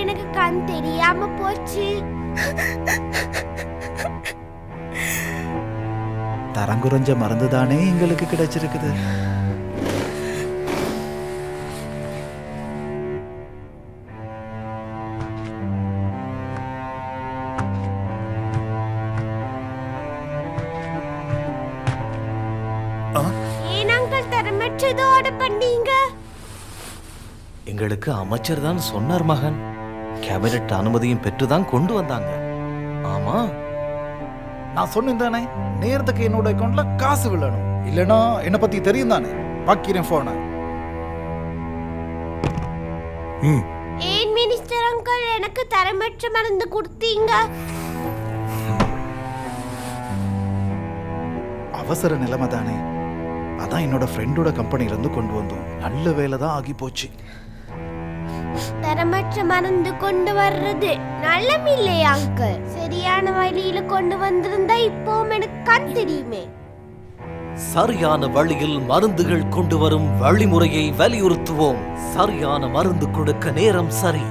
எனக்கு கண் தெரியாம போச்சு. தரங்குறைஞ்ச மருந்து தானே எங்களுக்கு கிடைச்சிருக்குது. எங்களுக்கு அமைச்சர் தான் சொன்னார் மகன். கேபினட் அனுமதியும் பெற்றுதான் கொண்டு வந்தாங்க. ஆமா? நான் சொன்னேன் தானே நேரத்துக்கு என்னோட அக்கௌண்ட்ல காசு விழணும். இல்லைன்னா என்னை பத்தி தெரியும் தானே? பாக்கிறேன் போன ஏன் மினிஸ்டர் அங்கிள் எனக்கு தரமற்ற மருந்து கொடுத்தீங்க? அவசர நிலைமை தானே. அதான் என்னோட ஃப்ரெண்டோட கம்பெனில இருந்து கொண்டு வந்தோம். நல்ல வேலை தான் ஆகி போச்சு. தரமற்ற மருந்து கொண்டு வர்றது. நல்லமில்லையா அங்கிள் சரியான வழியில கொண்டு வந்திருந்தா இப்போவும் எனக்கு கண் தெரியுமே. சரியான வழியில் மருந்துகள் கொண்டு வரும் வழிமுறையை வலியுறுத்துவோம். சரியான மருந்து கொடுக்க நேரம் சரி.